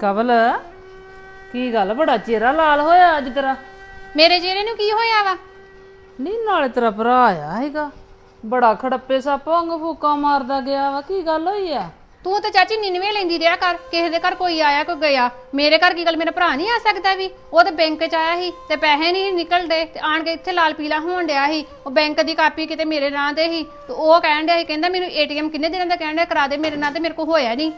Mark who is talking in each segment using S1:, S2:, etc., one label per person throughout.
S1: ਕਵਲ ਕੀ ਗੱਲ? ਬੜਾ ਚਿਹਰਾ ਲਾਲ ਹੋਇਆ ਅੱਜ ਤੇਰਾ।
S2: ਮੇਰੇ ਜਿਹੜੇ ਨੂੰ ਕੀ ਹੋਇਆ ਵਾ?
S1: ਨਹੀਂ ਨਾਲੇ ਤੇਰਾ ਭਰਾ ਆਇਆ ਹੈਗਾ ਬੜਾ ਖੜੱਪੇ ਸੱਪ ਵਾਂਗ ਫੂਕਾ ਮਾਰਦਾ ਗਿਆ ਵਾ। ਕੀ ਗੱਲ ਹੋਈ ਆ?
S2: ਤੂੰ ਤੇ ਚਾਚੀ ਨਿਨਵੇ ਲੈਂਦੀ ਰਿਹਾ ਕਰ। ਕਿਸੇ ਦੇ ਘਰ ਕੋਈ ਆਇਆ ਕੋਈ ਗਿਆ। ਮੇਰੇ ਘਰ ਕੀ ਗੱਲ? ਮੇਰਾ ਭਰਾ ਨਹੀਂ ਆ ਸਕਦਾ ਵੀ। ਉਹ ਤੇ ਬੈਂਕ ਚ ਆਇਆ ਸੀ ਤੇ ਪੈਸੇ ਨਹੀਂ ਨਿਕਲਦੇ ਤੇ ਆਣ ਕੇ ਇੱਥੇ ਲਾਲ ਪੀਲਾ ਹੋਣ ਡਿਆ ਸੀ। ਉਹ ਬੈਂਕ ਦੀ ਕਾਪੀ ਕਿਤੇ ਮੇਰੇ ਨਾਂ ਤੇ ਸੀ ਤੇ ਉਹ ਕਹਿਣ ਡਿਆ ਸੀ ਕਹਿੰਦਾ ਮੈਨੂੰ ਏਟੀਐਮ ਕਿੰਨੇ ਦਿਨਾਂ ਦਾ ਕਹਿਣ ਡਿਆ ਕਰਾ ਦੇ ਮੇਰੇ ਨਾਂ ਤੇ ਮੇਰੇ ਕੋਲ ਹੋਇਆ ਨਹੀਂ।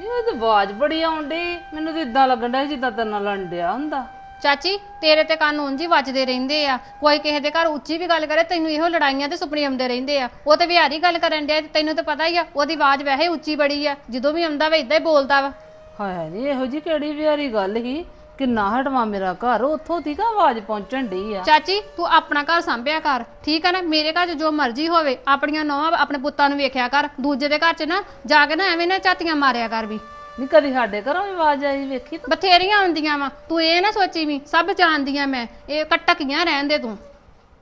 S1: ਨਹੀਂ ਉਹ ਤੇ ਆਵਾਜ਼ ਬੜੀ ਆਉਂਦੀ ਮੈਨੂੰ ਤੇ ਇਦਾਂ ਲੱਗਣ ਡਿਆ ਜਿੱਦਾਂ ਤੇਰੇ ਨਾਲ ਲੰਡਿਆ ਹੁੰਦਾ।
S2: ਚਾਚੀ ਤੇਰੇ ਤੇ ਕੰਨ ਉਂਝ ਹੀ ਵੱਜਦੇ ਰਹਿੰਦੇ ਆ। ਕੋਈ ਕਿਸੇ ਦੇ ਘਰ ਉੱਚੀ ਵੀ ਗੱਲ ਕਰੇ ਤੈਨੂੰ ਇਹੋ ਲੜਾਈਆਂ ਤੇ ਸੁਪਨੇ ਆਉਂਦੇ ਰਹਿੰਦੇ ਆ। ਉਹ ਤੇ ਵਿਹਾਰੀ ਗੱਲ ਕਰਨ ਡਿਆ ਤੇ ਤੈਨੂੰ ਤੇ ਪਤਾ ਹੀ ਆ ਉਹਦੀ ਆਵਾਜ਼ ਵੈਸੇ ਉੱਚੀ ਬੜੀ ਆ। ਜਦੋਂ ਵੀ ਆਉਂਦਾ ਵਾ ਇਦਾਂ ਹੀ ਬੋਲਦਾ ਵਾ।
S1: ਹਾਏ ਨਹੀਂ ਇਹੋ ਜੀ ਕਿਹੜੀ ਵਿਹਾਰੀ ਗੱਲ ਸੀ? ਕਿੰਨਾ ਹਟਵਾ ਮੇਰਾ ਘਰ ਉੱਥੋਂ ਦੀ ਕਾ ਆਵਾਜ਼ ਪਹੁੰਚਣ ਡਈ ਆ।
S2: ਚਾਚੀ ਤੂੰ ਆਪਣਾ ਘਰ ਸੰਭਿਆ ਕਰ ਠੀਕ ਹੈ ਨਾ? ਮੇਰੇ ਘਰ 'ਚ ਜੋ ਮਰਜ਼ੀ ਹੋਵੇ ਆਪਣੀਆਂ ਨੌਂ ਆਪਣੇ ਪੁੱਤਾਂ ਨੂੰ ਵੇਖਿਆ ਕਰ ਦੂਜੇ ਦੇ ਘਰ 'ਚ ਨਾ ਜਾ ਕੇ ਨਾ ਐਵੇਂ ਨਾ ਝਾਤੀਆਂ ਮਾਰਿਆ ਕਰ ਵੀ।
S1: ਨਹੀਂ ਕਦੀ ਸਾਡੇ ਘਰੋਂ ਵੀ ਆਵਾਜ਼ ਆਈ ਵੇਖੀ ਤੂੰ?
S2: ਬਥੇਰੀਆਂ ਆਉਂਦੀਆਂ ਵਾ ਤੂੰ ਇਹ ਨਾ ਸੋਚੀ ਵੀ ਸਭ ਜਾਣਦੀਆਂ ਮੈਂ ਇਹ ਕਟਕੀਆਂ ਰਹਿਣ ਦੇ ਤੂੰ।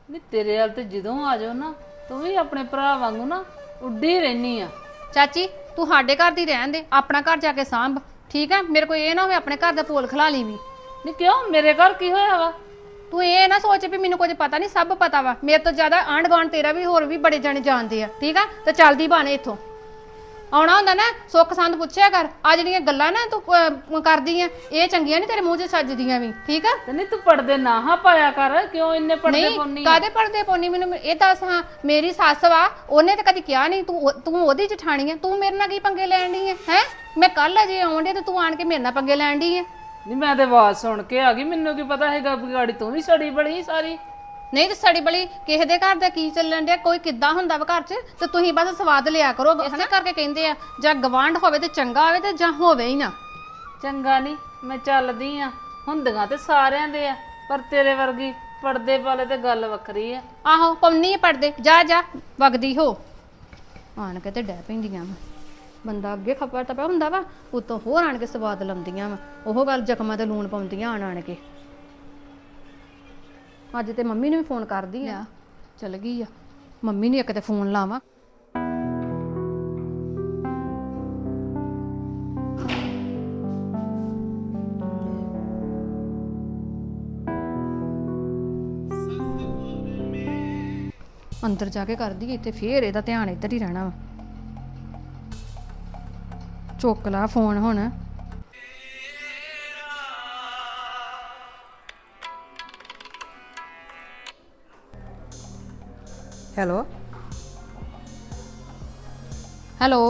S1: ਨਹੀਂ ਤੇਰੇ ਹਾਲ ਤੇ ਜਦੋਂ ਆ ਜਾਓ ਨਾ ਤੂੰ ਵੀ ਆਪਣੇ ਭਰਾ ਵਾਂਗੂ ਨਾ ਉੱਡੀ ਰਹਿਨੀ ਆ।
S2: ਚਾਚੀ ਤੂੰ ਸਾਡੇ ਘਰ ਦੀ ਰਹਿਣ ਦੇ ਆਪਣਾ ਘਰ ਜਾ ਕੇ ਸਾਂਭ ਠੀਕ ਹੈ ਮੇਰੇ ਕੋਈ ਇਹ ਨਾ ਹੋਵੇ ਆਪਣੇ ਘਰ ਦਾ ਪੋਲ ਖਲਾ ਲਈ ਵੀ।
S1: ਨਹੀਂ ਕਿਉਂ? ਮੇਰੇ ਘਰ ਕੀ ਹੋਇਆ ਵਾ?
S2: ਤੂੰ ਇਹ ਨਾ ਸੋਚ ਵੀ ਮੈਨੂੰ ਕੁਝ ਪਤਾ ਨਹੀਂ ਸਭ ਪਤਾ ਵਾ। ਮੇਰੇ ਤੋਂ ਜ਼ਿਆਦਾ ਆਂਢ ਗੁਆਂਢ ਤੇਰਾ ਵੀ ਹੋਰ ਵੀ ਬੜੇ ਜਣੇ ਜਾਣਦੇ ਆ ਠੀਕ ਆ? ਤੇ ਚੱਲਦੀ ਬਾਣੇ ਇੱਥੋਂ। ਆਉਣਾ ਹੁੰਦਾ ਨਾ ਸੁੱਖ ਸੰਦ ਪੁੱਛਿਆ ਕਰ। ਆ ਜਿਹੜੀਆਂ ਗੱਲਾਂ ਨਾ ਤੂੰ ਅਹ, ਕਰਦੀ ਆ ਇਹ ਚੰਗੀਆਂ ਨਹੀਂ ਤੇਰੇ ਮੂੰਹ 'ਚ ਸੱਜਦੀਆਂ ਵੀ ਠੀਕ ਆ?
S1: ਤੇ ਨਹੀਂ ਤੂੰ ਪੜਦੇ ਨਾ ਹਾਂ ਪਾਇਆ ਕਰ ਕਿਉਂ ਇੰਨੇ ਪੜਦੇ
S2: ਨਹੀਂ
S1: ਪਾਉਣੀ
S2: ਕਾਦੇ ਪੜਦੇ ਪੋਨੀ? ਮੈਨੂੰ ਇਹ ਦੱਸ ਹਾਂ ਮੇਰੀ ਸੱਸ ਵਾ ਉਹਨੇ ਤਾਂ ਕਦੀ ਕਿਹਾ ਨਹੀਂ ਤੂੰ ਉਹ- ਤੂੰ ਉਹਦੀ ਜਠਾਣੀ ਆ ਤੂੰ ਮੇਰੇ ਨਾਲ ਕੀ ਪੰਗੇ ਲੈਣ ਡਈ ਹੈ ਹੈ? ਮੈਂ ਕੱਲ ਅਜੇ ਆਉਣ ਡਈ ਤੇ ਤੂੰ ਆਣ ਕੇ ਮੇਰੇ ਨਾਲ ਪੰਗੇ ਲੈਣ ਡਈ ਹੈ
S1: ਨਹੀਂ ਮੈਂ ਤੇ ਆਵਾਜ਼ ਸੁਣ ਕੇ ਆ ਗਈ ਮੈਨੂੰ ਕੀ ਪਤਾ ਹੈਗਾ ਵੀ ਗਾੜੀ ਤੂੰ ਵੀ ਸੜੀ ਬੜੀ ਸਾਰੀ।
S2: ਨਹੀਂ ਤੇ ਸੜੀ ਬਲੀ ਕਿਸੇ ਦੇ ਘਰ ਦਾ ਕੀ ਚੱਲਣ ਡਿਆ ਕੋਈ ਕਿੱਦਾਂ ਹੁੰਦਾ ਵਾ ਘਰ 'ਚ? ਤੇ ਤੁਸੀਂ ਬਸ ਸਵਾਦ ਲਿਆ ਕਰੋ ਇਸੇ ਕਰਕੇ ਕਹਿੰਦੇ ਆ ਜਾਂ ਗਵਾਂਢ ਹੋਵੇ ਤੇ ਚੰਗਾ ਹੋਵੇ ਤੇ ਜਾਂ ਹੋਵੇ ਹੀ ਨਾ।
S1: ਚੰਗਾ ਨਹੀਂ ਮੈਂ ਚੱਲਦੀ ਆ ਹੁੰਦੀਆਂ ਤੇ ਸਾਰਿਆਂ ਦੇ ਆ ਪਰ ਤੇਰੇ ਵਰਗੀ ਪੜਦੇ ਵਾਲੇ ਤੇ ਗੱਲ ਵੱਖਰੀ ਆ।
S2: ਆਹੋ ਪੰਨੀ ਪੜਦੇ ਜਾ ਜਾ ਵਗਦੀ ਹੋ। ਆਣ ਕੇ ਤੇ ਡੈ ਪੈਂਦੀਆਂ ਵਾ। ਬੰਦਾ ਅੱਗੇ ਖਪਰ ਤਾਂ ਪਿਆ ਹੁੰਦਾ ਵਾ, ਉਤੋਂ ਹੋਰ ਆਣ ਕੇ ਸਵਾਦ ਲੰਦੀਆਂ ਵਾ। ਉਹ ਗੱਲ ਜ਼ਖਮਾਂ ਤੇ ਲੂਣ ਪਾਉਂਦੀਆਂ ਆਣ ਆਣ ਕੇ। ਅੱਜ ਤੇ ਮੰਮੀ ਨੂੰ ਵੀ ਫੋਨ ਕਰਦੀ ਆ। ਚਲ ਗਈ ਆ। ਮੰਮੀ ਨੂੰ ਇੱਕ ਤੇ ਫੋਨ ਲਾਵਾਂ। ਅੰਦਰ ਜਾ ਕੇ ਕਰਦੀ ਇੱਥੇ ਫੇਰ ਇਹਦਾ ਧਿਆਨ ਇੱਧਰ ਹੀ ਰਹਿਣਾ ਵਾ। ਚੁੱਕ ਲਾ ਫੋਨ ਹੁਣ।
S3: ਹੈਲੋ।
S2: ਹੈਲੋ।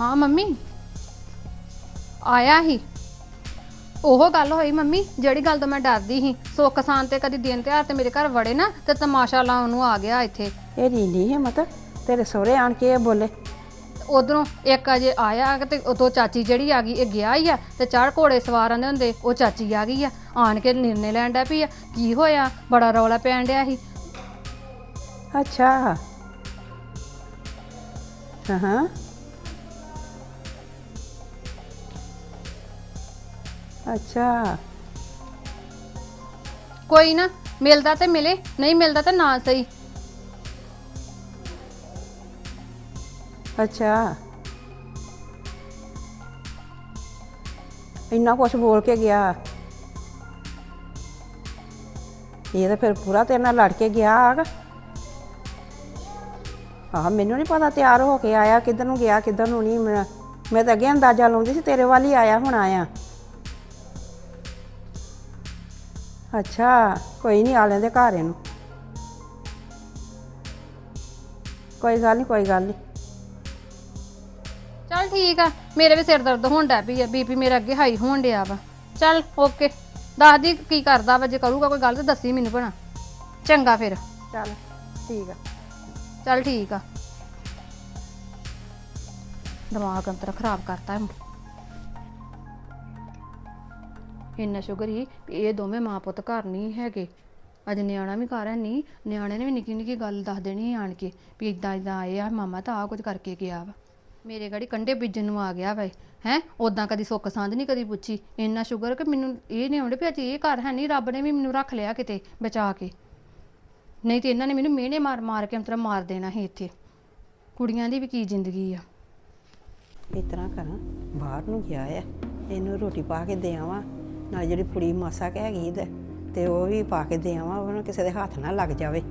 S2: ਹਾਂ ਮੰਮੀ। ਆਇਆ ਹੀ ਉਹ ਗੱਲ ਹੋਈ ਮੰਮੀ ਜਿਹੜੀ ਗੱਲ ਤੋਂ ਮੈਂ ਡਰਦੀ ਸੀ। ਸੁੱਖ ਸਾਨ ਤੇ ਕਦੀ ਦਿਨ ਤਿਉਹਾਰ ਤੇ ਮੇਰੇ ਘਰ ਵੜੇ ਨਾ ਤੇ ਤਮਾਸ਼ਾ ਲਾਉਣ ਨੂੰ ਆ ਗਿਆ ਇੱਥੇ।
S3: ਇਹ ਰੀਨੀ ਹਿੰਮਤ ਤੇਰੇ ਸਹੁਰੇ ਆਣ ਕੇ ਇਹ ਬੋਲੇ।
S2: ਉਧਰੋਂ ਇੱਕ ਅਜੇ ਆਇਆ ਤੇ ਉਤੋਂ ਚਾਚੀ ਜਿਹੜੀ ਆ ਗਈ ਇਹ ਗਿਆ ਹੀ ਆ ਤੇ ਚੜ ਘੋੜੇ ਸਵਾਰਾਂ ਦੇ ਹੁੰਦੇ ਉਹ ਚਾਚੀ ਆ ਗਈ ਆ। ਆਣ ਕੇ ਨਿਰਣੇ ਲੈਣ ਡਿਆ ਪਈ ਆ ਕੀ ਹੋਇਆ? ਬੜਾ ਰੌਲਾ ਪੈਣ ਡਿਆ ਸੀ।
S3: ਅੱਛਾ। ਹਾਂ ਹਾਂ ਅੱਛਾ।
S2: ਕੋਈ ਨਾ ਮਿਲਦਾ ਤੇ ਮਿਲੇ ਨਹੀਂ ਮਿਲਦਾ ਤੇ ਨਾ ਸਹੀ।
S3: ਅੱਛਾ। ਇੰਨਾ ਕੁਛ ਬੋਲ ਕੇ ਗਿਆ। ਇਹ ਤਾਂ ਫਿਰ ਪੂਰਾ ਤੇਰੇ ਨਾਲ ਲੜ ਕੇ ਗਿਆ ਆਗਾ। ਆਹ, ਮੈਨੂੰ ਨਹੀਂ ਪਤਾ ਤਿਆਰ ਹੋ ਕੇ ਆਇਆ, ਕਿੱਧਰ ਨੂੰ ਗਿਆ, ਕਿੱਧਰ ਨੂੰ ਨਹੀਂ। ਮੈਂ ਮੈਂ ਤਾਂ ਅੱਗੇ ਅੰਦਾਜ਼ਾ ਲਾਉਂਦੀ ਸੀ ਤੇਰੇ ਵੱਲ ਹੀ ਆਇਆ ਹੁਣ ਆਇਆ ਅੱਛਾ, ਕੋਈ ਨਹੀਂ ਆ ਲੈਂਦੇ ਘਰ ਇਹਨੂੰ। ਕੋਈ ਗੱਲ ਨਹੀਂ ਕੋਈ ਗੱਲ ਨਹੀਂ
S2: ਠੀਕ ਆ ਮੇਰੇ ਵੀ ਸਿਰ ਦਰਦ ਹੋਣ ਡੈ ਪਈ ਆ ਬੀਪੀ ਮੇਰਾ ਅੱਗੇ ਹਾਈ ਹੋਣ ਡਿਆ ਵਾ। ਚੱਲ ਓਕੇ ਦੱਸ ਦੀ ਕੀ ਕਰਦਾ ਵਾ ਜੇ ਕਰੂਗਾ ਕੋਈ ਗੱਲ ਤੇ ਦੱਸੀ ਮੈਨੂੰ ਭਣਾ ਚੰਗਾ ਫਿਰ।
S3: ਚੱਲ ਠੀਕ ਆ।
S2: ਚੱਲ ਠੀਕ ਆ। ਦਿਮਾਗ ਅੰਤਰ ਖਰਾਬ ਕਰਤਾ ਇਹਨੂੰ। ਇੰਨਾ ਸ਼ੁਗਰ ਹੀ ਵੀ ਇਹ ਦੋਵੇਂ ਮਾਂ ਪੁੱਤ ਘਰ ਨਹੀਂ ਹੈਗੇ। ਅੱਜ ਨਿਆਣਾ ਵੀ ਘਰ ਹੈ ਨਹੀਂ ਨਿਆਣੇ ਨੇ ਵੀ ਨਿੱਕੀ ਨਿੱਕੀ ਗੱਲ ਦੱਸ ਦੇਣੀ ਆਣ ਕੇ ਵੀ ਇਦਾਂ ਇਦਾਂ ਆਏ ਆ ਮਾਮਾ ਤਾਂ ਆ ਕੁਝ ਕਰਕੇ ਗਿਆ ਵਾ। ਮੇਰੇ ਗਾੜੀ ਕੰਡੇ ਬੀਜਣ ਨੂੰ ਆ ਗਿਆ ਵਾ, ਹੈ? ਉਦਾਂ ਕਦੀ ਸੁੱਖ ਸਾਂਝ ਨਹੀਂ ਕਦੀ ਪੁੱਛੀ। ਇੰਨਾ ਸ਼ੁਗਰ ਕਿ ਮੈਨੂੰ ਇਹ ਨਹੀਂ ਆਉਂਦੇ ਵੀ ਅੱਜ ਇਹ ਘਰ ਹੈ ਨਹੀਂ ਰੱਬ ਨੇ ਵੀ ਮੈਨੂੰ ਰੱਖ ਲਿਆ ਕਿਤੇ, ਬਚਾ ਕੇ। ਨਹੀਂ ਤੇ ਇਹਨਾਂ ਨੇ ਮੈਨੂੰ ਮਿਹਣੇ ਮਾਰ ਮਾਰ ਕੇ ਅੰਤਰਾ ਮਾਰ ਦੇਣਾ ਸੀ ਇੱਥੇ। ਕੁੜੀਆਂ ਦੀ ਵੀ ਕੀ ਜ਼ਿੰਦਗੀ ਆ।
S3: ਇਸ ਤਰ੍ਹਾਂ ਕਰਾਂ, ਬਾਹਰ ਨੂੰ ਗਿਆ ਆ, ਇਹਨੂੰ ਰੋਟੀ ਪਾ ਕੇ ਦੇ ਆਵਾਂ ਨਾਲ ਜਿਹੜੀ ਕੁੜੀ ਮਾਸਾ ਕਹਿ ਗਈ ਤੇ ਉਹ ਵੀ ਪਾ ਕੇ ਦੇ ਆਵਾਂ ਉਹਨੂੰ ਕਿਸੇ ਦੇ ਹੱਥ ਨਾ ਲੱਗ ਜਾਵੇ।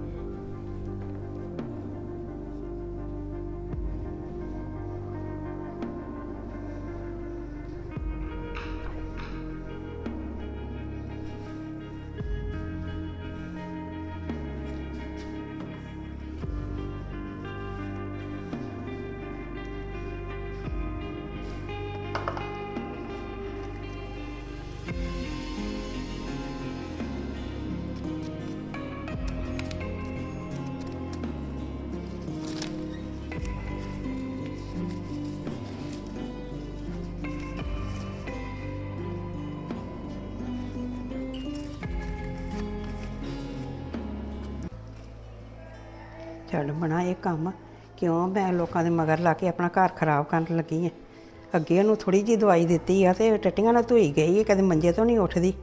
S3: ਛੱਡ ਬਣਾ ਇਹ ਕੰਮ, ਕਿਉਂ? ਮੈਂ ਲੋਕਾਂ ਦੇ ਮਗਰ ਲਾ ਕੇ ਆਪਣਾ ਘਰ ਖਰਾਬ ਕਰਨ ਲੱਗੀ ਐ ਅੱਗੇ ਉਹਨੂੰ ਥੋੜੀ ਜੀ ਦਵਾਈ ਦਿੱਤੀ ਆ ਤੇ ਟੱਟੀਆਂ ਨਾਲ ਧੋਈ ਗਈ ਹੈ ਕਦੇ ਮੰਜੇ ਤੋਂ ਨਹੀਂ ਉੱਠਦੀ।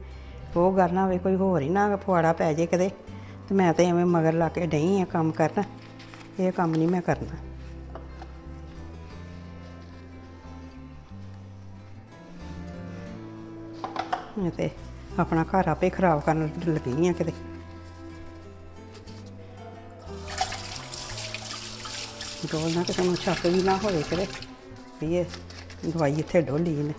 S3: ਉਹ ਗੱਲ ਨਾ ਹੋਵੇ, ਕੋਈ ਹੋਰ ਹੀ ਨਾ ਫੁਆੜਾ ਪੈ ਜੇ ਕਦੇ ਤੇ ਮੈਂ ਤੇ ਐਵੇਂ ਮਗਰ ਲਾ ਕੇ ਡਈ ਆ ਕੰਮ ਕਰਨ। ਇਹ ਕੰਮ ਨਹੀਂ ਮੈਂ ਕਰਨਾ। ਮੈਂ ਤੇ ਆਪਣਾ ਘਰ ਆਪੇ ਖਰਾਬ ਕਰਨ ਲੱਗੀ ਆ ਕਿਤੇ। ਡੋਲ ਨਾ ਕਿਸੇ ਨੂੰ ਸ਼ੱਕ ਵੀ ਨਾ ਹੋਵੇ ਕਰੇ। ਵੀ ਇਹ ਦਵਾਈ ਇੱਥੇ ਡੋਲੀ ਨੇ।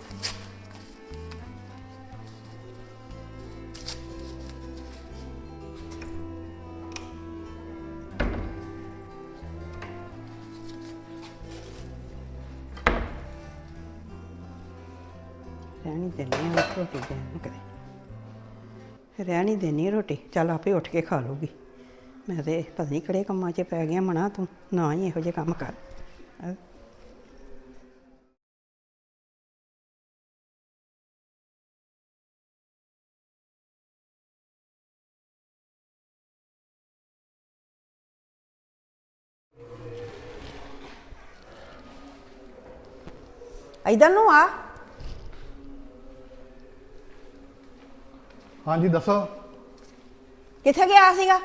S3: ਰਹਿਣੀ ਦੇਣੀ ਆ ਰੋਟੀ ਦੇਣ ਕਰੇ। ਰਹਿਣੀ ਦੇਣੀ ਰੋਟੀ, ਚੱਲ ਆਪੇ ਉੱਠ ਕੇ ਖਾ ਲੂਗੀ ਮੈਂ ਤੇ ਪਤਾ ਨਹੀਂ ਕਿਹੜੇ ਕੰਮਾਂ 'ਚ ਪੈ ਗਿਆ ਮਨਾ ਤੂੰ ਨਾ ਹੀ ਇਹੋ ਜਿਹੇ ਕੰਮ ਕਰ। ਹੈਂ। ਇੱਧਰ ਨੂੰ ਆ।
S4: ਹਾਂਜੀ ਦੱਸੋ।
S3: ਕਿੱਥੇ ਗਿਆ ਸੀਗਾ?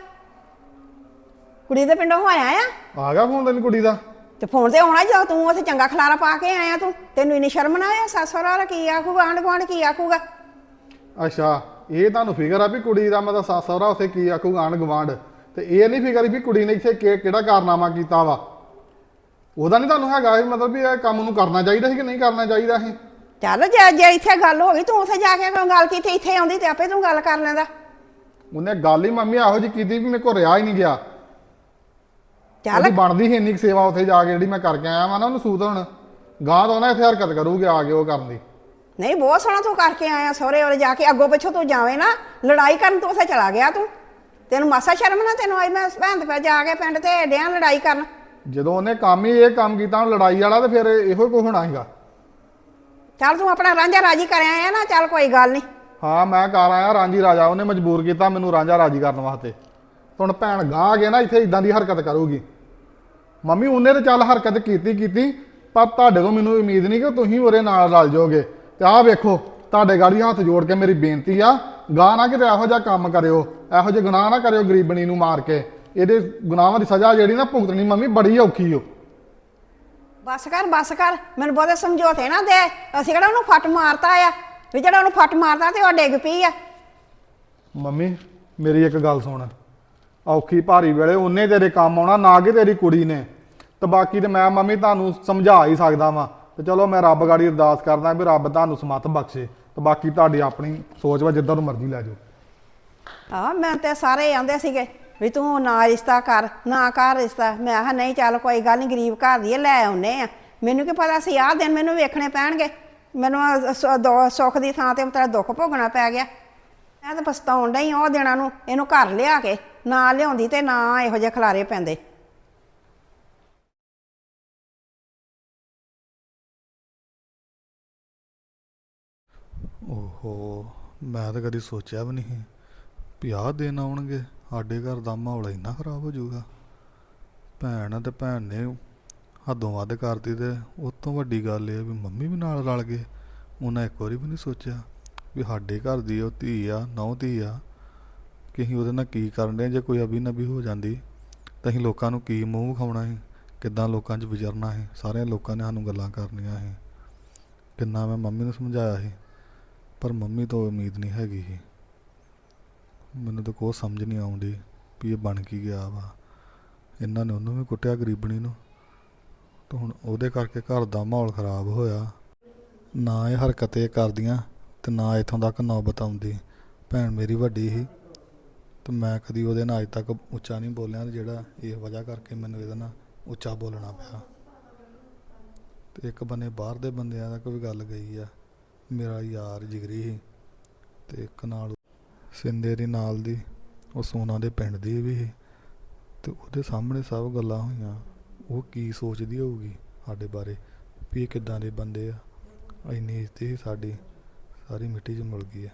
S3: ਕੁੜੀ ਦੇ ਪਿੰਡੋਂ ਆਇਆ ਆ?
S4: ਆ ਗਿਆ ਫੋਨ ਤੈਨੂੰ ਕੁੜੀ ਦਾ।
S3: ਤੇ ਫੋਨ ਤੇ ਆਉਣਾ ਜਦੋਂ ਤੂੰ ਉੱਥੇ ਚੰਗਾ ਖਲਾਰਾ ਪਾ ਕੇ ਆਇਆ ਤੂੰ। ਤੈਨੂੰ ਇੰਨੀ ਸ਼ਰਮ ਨਾ ਆਇਆ ਸੱਸ ਸਹੁਰਾ ਕੀ ਆਖੂਗਾ ਆਂਢ ਗੁਆਂਢ ਕੀ ਆਖੂਗਾ?
S4: ਅੱਛਾ ਇਹ ਤੁਹਾਨੂੰ ਫਿਕਰ ਆ ਵੀ ਕੁੜੀ ਦਾ ਮਤਲਬ ਸੱਸ ਸਹੁਰਾ ਉੱਥੇ ਕੀ ਆਖੂਗਾ ਆਂਢ ਗੁਆਂਢ ਤੇ ਇਹ ਨਹੀਂ ਫਿਕਰ ਵੀ ਕੁੜੀ ਨੇ ਇੱਥੇ ਕਿ- ਕਿਹੜਾ ਕਾਰਨਾਮਾ ਕੀਤਾ ਵਾ? ਉਹਦਾ ਨਹੀਂ ਤੁਹਾਨੂੰ ਹੈਗਾ ਇਹ ਮਤਲਬ ਵੀ ਇਹ ਕੰਮ ਨੂੰ ਕਰਨਾ ਚਾਹੀਦਾ ਸੀ ਕਿ ਨਹੀਂ ਕਰਨਾ ਚਾਹੀਦਾ ਸੀ?
S3: ਚੱਲ ਜੇ ਜੇ ਇੱਥੇ ਗੱਲ ਹੋ ਗਈ ਤੂੰ ਉੱਥੇ ਜਾ ਕੇ ਕੋਈ ਗੱਲ ਕੀਤੀ ਇੱਥੇ ਆਉਂਦੀ ਤੇ ਆਪੇ ਤੂੰ ਗੱਲ ਕਰ ਲੈਂਦਾ।
S4: ਉਹਨੇ ਗੱਲ ਹੀ ਮੰਮੀ ਇਹੋ ਜਿਹੀ ਕੀਤੀ ਵੀ ਮੇਰੇ ਕੋਲ ਰਿਹਾ ਹੀ ਨਹੀਂ ਗਿਆ। ਉਹਦੀ ਬਣਦੀ ਸੀ ਇੰਨੀ ਕੁ ਸੇਵਾ ਉੱਥੇ ਜਾ ਕੇ ਜਿਹੜੀ ਮੈਂ ਕਰਕੇ ਆਇਆ ਵਾ ਨਾ ਉਹਨੂੰ ਸੂਤ ਹੁਣ। ਗਾਂ ਤੋਂ ਨਾ ਇੱਥੇ ਹਰਕਤ ਕਰੂਗੇ ਆ ਕੇ ਉਹ ਕਰਨ ਦੀ।
S3: ਨਹੀਂ ਬਹੁਤ ਸੋਹਣਾ ਤੂੰ ਕਰਕੇ ਆਇਆ ਸਹੁਰੇ ਵਾਲੇ ਜਾ ਕੇ। ਅੱਗੋਂ ਪਿੱਛੋਂ ਤੂੰ ਜਾਵੇਂ ਨਾ ਲੜਾਈ ਕਰਨ ਤੂੰ ਉੱਥੇ ਚਲਾ ਗਿਆ ਤੂੰ। ਤੈਨੂੰ ਮਾਸਾ ਸ਼ਰਮ ਨਾ ਤੈਨੂੰ ਆਈ ਮੈਂ ਭੈਣ ਤੇ ਪੈ ਜਾ ਕੇ ਪਿੰਡ ਤੇ ਡਿਆਂ ਲੜਾਈ ਕਰਨ।
S4: ਜਦੋਂ ਉਹਨੇ ਕੰਮ ਹੀ ਇਹ ਕੰਮ ਕੀਤਾ ਹੁਣ ਲੜਾਈ ਵਾਲਾ ਤੇ ਫਿਰ ਇਹੋ ਕੁਝ ਹੋਣਾ ਸੀਗਾ।
S3: ਚੱਲ ਤੂੰ ਆਪਣਾ ਰਾਂਝਾ ਰਾਜੀ ਕਰ ਆਇਆ ਨਾ ਚੱਲ ਕੋਈ ਗੱਲ ਨਹੀਂ।
S4: ਹਾਂ ਮੈਂ ਘਰ ਆਇਆ ਰਾਂਝੀ ਰਾਜਾ ਉਹਨੇ ਮਜਬੂਰ ਕੀਤਾ ਮੈਨੂੰ ਰਾਂਝਾ ਰਾਜੀ ਕਰਨ ਵਾਸਤੇ। ਹੁਣ ਭੈਣ ਗਾਂ ਆ ਕੇ ਨਾ ਇੱਥੇ ਇਦਾਂ ਦੀ ਹਰਕਤ ਕਰੂਗੀ। ਮੰਮੀ ਉਹਨੇ ਤੇ ਚੱਲ ਹਰਕਤ ਕੀਤੀ ਕੀਤੀ ਪਰ ਤੁਹਾਡੇ ਤੋਂ ਮੈਨੂੰ ਉਮੀਦ ਨਹੀਂ ਕਿ ਤੁਸੀਂ ਉਹਦੇ ਨਾਲ ਰਲ ਜਾਓਗੇ। ਤੇ ਆਹ ਵੇਖੋ ਤੁਹਾਡੇ ਗਾੜੀ ਹੱਥ ਜੋੜ ਕੇ ਮੇਰੀ ਬੇਨਤੀ ਆ ਗਾਂ ਨਾ ਕਿਤੇ ਇਹੋ ਜਿਹਾ ਕੰਮ ਕਰਿਓ ਇਹੋ ਜਿਹੇ ਗੁਨਾਹ ਨਾ ਕਰਿਓ ਗਰੀਬਣੀ ਨੂੰ ਮਾਰ ਕੇ। ਇਹਦੇ ਗੁਨਾਹਾਂ ਦੀ ਸਜ਼ਾ ਜਿਹੜੀ ਨਾ ਭੁਗਤਣੀ ਮੰਮੀ ਬੜੀ ਔਖੀ ਓ।
S3: ਬਸ ਕਰ ਬਸ ਕਰ ਮੈਨੂੰ ਬਹੁਤੇ ਸਮਝੌਤੇ ਨਾ ਦੇ। ਅਸੀਂ ਕਿਹੜਾ ਉਹਨੂੰ ਫੱਟ ਮਾਰਤਾ ਆ? ਵੀ ਜਿਹੜਾ ਉਹਨੂੰ ਫੱਟ ਮਾਰਦਾ ਤੇ ਉਹ ਡਿੱਗ ਪਈ ਆ।
S4: ਮੰਮੀ ਮੇਰੀ ਇੱਕ ਗੱਲ ਸੁਣ। ਔਖੀ ਭਾਰੀ ਵੇਲੇ ਉਹਨੇ ਤੇਰੇ ਕੰਮ ਆਉਣਾ ਨਾ ਕਿ ਤੇਰੀ ਕੁੜੀ ਨੇ। ਤੇ ਬਾਕੀ ਤੇ ਮੈਂ ਮੰਮੀ ਤੁਹਾਨੂੰ ਸਮਝਾ ਹੀ ਸਕਦਾ ਵਾਂ। ਤੇ ਚਲੋ ਮੈਂ ਰੱਬ ਗਾੜੀ ਅਰਦਾਸ ਕਰਦਾ ਵੀ ਰੱਬ ਤੁਹਾਨੂੰ ਸਮਤ ਬਖਸ਼ੇ। ਤੇ ਬਾਕੀ ਤੁਹਾਡੀ ਆਪਣੀ ਸੋਚ ਵਾ ਜਿੱਦਾਂ ਨੂੰ ਮਰਜ਼ੀ ਲੈ ਜਾਓ।
S3: ਆ ਮੈਂ ਤੇ ਸਾਰੇ ਆਂਦੇ ਸੀਗੇ ਵੀ ਤੂੰ ਨਾ ਰਿਸ਼ਤਾ ਕਰ ਨਾ ਕਰ ਰਿਸ਼ਤਾ। ਮੈਂ ਕਿਹਾ ਨਹੀਂ ਚੱਲ ਕੋਈ ਗੱਲ ਨਹੀਂ ਗਰੀਬ ਘਰ ਦੀ ਆ, ਲੈ ਆਉਨੇ ਆ। ਮੈਨੂੰ ਕੀ ਪਤਾ ਸੀ ਆਹ ਦਿਨ ਮੈਨੂੰ ਵੇਖਣੇ ਪੈਣਗੇ। ਮੈਨੂੰ ਆਹ ਸ- ਦੁ- ਸੁੱਖ ਦੀ ਥਾਂ ਤੇ ਤੇਰਾ ਦੁੱਖ ਭੋਗਣਾ ਪੈ ਗਿਆ। ਮੈਂ ਤਾਂ ਪਛਤਾਉਣ ਡਈ ਉਹ ਦਿਨਾਂ ਨੂੰ ਇਹਨੂੰ ਘਰ ਲਿਆ ਕੇ। ਨਾ ਲਿਆਉਂਦੀ ਤੇ ਨਾ ਇਹੋ ਜਿਹੇ ਖਲਾਰੇ ਪੈਂਦੇ।
S5: ਓਹੋ, ਮੈਂ ਤਾਂ ਕਦੀ ਸੋਚਿਆ ਵੀ ਨਹੀਂ ਵੀ ਆਹ ਦਿਨ ਆਉਣਗੇ, ਸਾਡੇ ਘਰ ਦਾ ਮਾਹੌਲ ਇੰਨਾ ਖਰਾਬ ਹੋ ਜਾਊਗਾ। ਭੈਣ ਤੇ ਭੈਣ ਨੇ ਹੱਦੋਂ ਵੱਧ ਕਰਤੀ ਤੇ ਉਸ ਤੋਂ ਵੱਡੀ ਗੱਲ ਇਹ ਵੀ ਮੰਮੀ ਵੀ ਨਾਲ ਰਲ ਗਏ। ਉਹਨਾਂ ਇੱਕ ਵਾਰੀ ਵੀ ਨਹੀਂ ਸੋਚਿਆ ਵੀ ਸਾਡੇ ਘਰ ਦੀ ਉਹ ਧੀ ਆ ਨੌ ਧੀ ਆ ਕਿ ਅਸੀਂ ਉਹਦੇ ਨਾਲ ਕੀ ਕਰਨ ਦੇ ਜੇ ਕੋਈ ਅਭੀ ਨਬੀ ਹੋ ਜਾਂਦੀ, ਤਾਂ ਅਸੀਂ ਲੋਕਾਂ ਨੂੰ ਕੀ ਮੂੰਹ ਵਿਖਾਉਣਾ ਸੀ ਕਿੱਦਾਂ ਲੋਕਾਂ 'ਚ ਵਿਚਰਨਾ ਹੈ? ਸਾਰਿਆਂ ਲੋਕਾਂ ਨੇ ਸਾਨੂੰ ਗੱਲਾਂ ਕਰਨੀਆਂ ਸੀ ਕਿੰਨਾ ਮੈਂ ਮੰਮੀ ਨੂੰ ਸਮਝਾਇਆ ਸੀ, ਪਰ ਮੰਮੀ ਤੋਂ ਉਮੀਦ ਨਹੀਂ ਹੈਗੀ ਸੀ। ਮੈਨੂੰ ਤਾਂ ਕੋਈ ਸਮਝ ਨਹੀਂ ਆਉਂਦੀ ਵੀ ਇਹ ਬਣ ਕੀ ਗਿਆ ਵਾ। ਇਹਨਾਂ ਨੇ ਉਹਨੂੰ ਵੀ ਕੁੱਟਿਆ ਗਰੀਬਣੀ ਨੂੰ। ਤਾਂ ਹੁਣ ਉਹਦੇ ਕਰਕੇ ਘਰ ਦਾ ਮਾਹੌਲ ਖਰਾਬ ਹੋਇਆ। ਨਾ ਇਹ ਹਰਕਤ ਇਹ ਕਰਦੀਆਂ ਤੇ ਨਾ ਇਥੋਂ ਤੱਕ ਨੌਬਤ ਆਉਂਦੀ। ਭੈਣ ਮੇਰੀ ਵੱਡੀ ਸੀ। ਤੇ ਮੈਂ ਕਦੀ ਉਹਦੇ ਨਾਲ ਅੱਜ ਤੱਕ ਉੱਚਾ ਨਹੀਂ ਬੋਲਿਆ ਤੇ ਜਿਹੜਾ ਇਹ ਵਜ੍ਹਾ ਕਰਕੇ ਮੈਨੂੰ ਇਹਦੇ ਨਾਲ ਉੱਚਾ ਬੋਲਣਾ ਪਿਆ। ਤੇ ਇੱਕ ਬੰਨੇ ਬਾਹਰ ਦੇ ਬੰਦਿਆਂ ਤੱਕ ਵੀ ਗੱਲ ਗਈ ਆ, ਮੇਰਾ ਯਾਰ ਜਿਗਰੀ ਸੀ ਤੇ ਇੱਕ ਨਾਲ ਸਿੰਦੇ ਦੀ ਨਾਲ ਦੀ, ਉਹ ਸੋਨਾ ਦੇ ਪਿੰਡ ਦੀ ਵੀ ਸੀ ਤੇ ਉਹਦੇ ਸਾਹਮਣੇ ਸਭ ਗੱਲਾਂ ਹੋਈਆਂ। ਉਹ ਕੀ ਸੋਚਦੀ ਹੋਊਗੀ ਸਾਡੇ ਬਾਰੇ, ਵੀ ਇਹ ਕਿੱਦਾਂ ਦੇ ਬੰਦੇ ਆ, ਇੰਨੀ ਇੱਜ਼ਤ ਹੀ ਸਾਡੀ, ਸਾਰੀ ਮਿੱਟੀ 'ਚ ਮਿਲ ਗਈ ਆ।